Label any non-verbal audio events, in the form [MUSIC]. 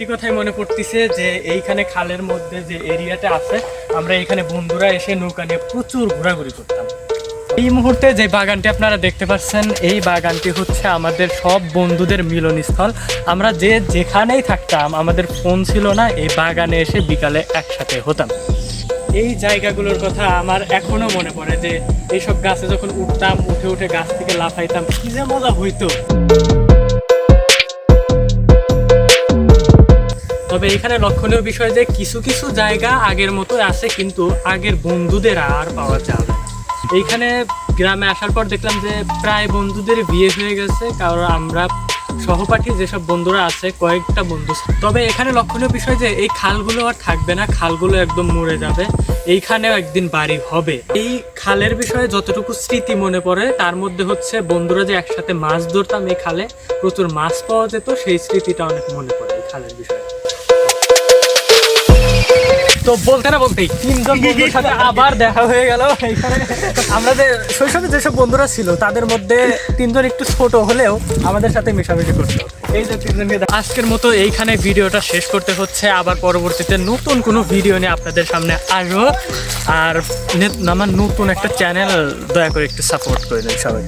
একটি কথাই মনে পড়তেছে যে এইখানে খালের মধ্যে যে এরিয়াটা আছে, আমরা এখানে বন্ধুরা এসে নৌকা নিয়ে প্রচুর ঘোরাঘুরি করতাম। এই মুহূর্তে যে বাগানটি আপনারা দেখতে পাচ্ছেন, এই বাগানটি হচ্ছে আমাদের সব বন্ধুদের মিলনস্থল। আমরা যে যেখানেই থাকতাম, আমাদের ফোন ছিল না, এই বাগানে এসে বিকালে একসাথে হতাম। এই জায়গাগুলোর কথা আমার এখনও মনে পড়ে যে এইসব গাছে যখন উঠতাম, উঠে উঠে গাছ থেকে লাফাইতাম, কি যে মজা হইতো। তবে এখানে লক্ষণীয় বিষয় যে কিছু কিছু জায়গা আগের মতো আছে, কিন্তু আগের বন্ধুদের আর পাওয়া যাবে না। এইখানে গ্রামে আসার পর দেখলাম যে প্রায় বন্ধুদের বিয়ে হয়ে গেছে, কারণ আমরা সহপাঠী যেসব বন্ধুরা আছে, কয়েকটা বন্ধু। তবে এখানে লক্ষণীয় বিষয় যে এই খালগুলো আর থাকবে না, খালগুলো একদম মরে যাবে, এইখানেও একদিন বাড়ি হবে। এই খালের বিষয়ে যতটুকু স্মৃতি মনে পড়ে, তার মধ্যে হচ্ছে বন্ধুরা যে একসাথে মাছ ধরতাম এই খালে, প্রচুর মাছ পাওয়া যেত, সেই স্মৃতিটা অনেক মনে পড়ে এই খালের বিষয়ে। তো বলতে না বলতেই তিনজন [LAUGHS] বন্ধুর সাথে আবার দেখা হয়ে গেল। এইখানে আমরা যে শৈশবে যেসব বন্ধুরা ছিল তাদের মধ্যে তিনজন একটু ছোট হলেও আমাদের সাথে মেশামেশি করতো। এই যে তিনজনকে আজকের মতো এইখানে ভিডিওটা শেষ করতে হচ্ছে। আবার পরবর্তীতে নতুন কোনো ভিডিও নিয়ে আপনাদের সামনে আসব। আর আমার নতুন একটা চ্যানেল দয়া করে একটু সাপোর্ট করে দেন সবাই।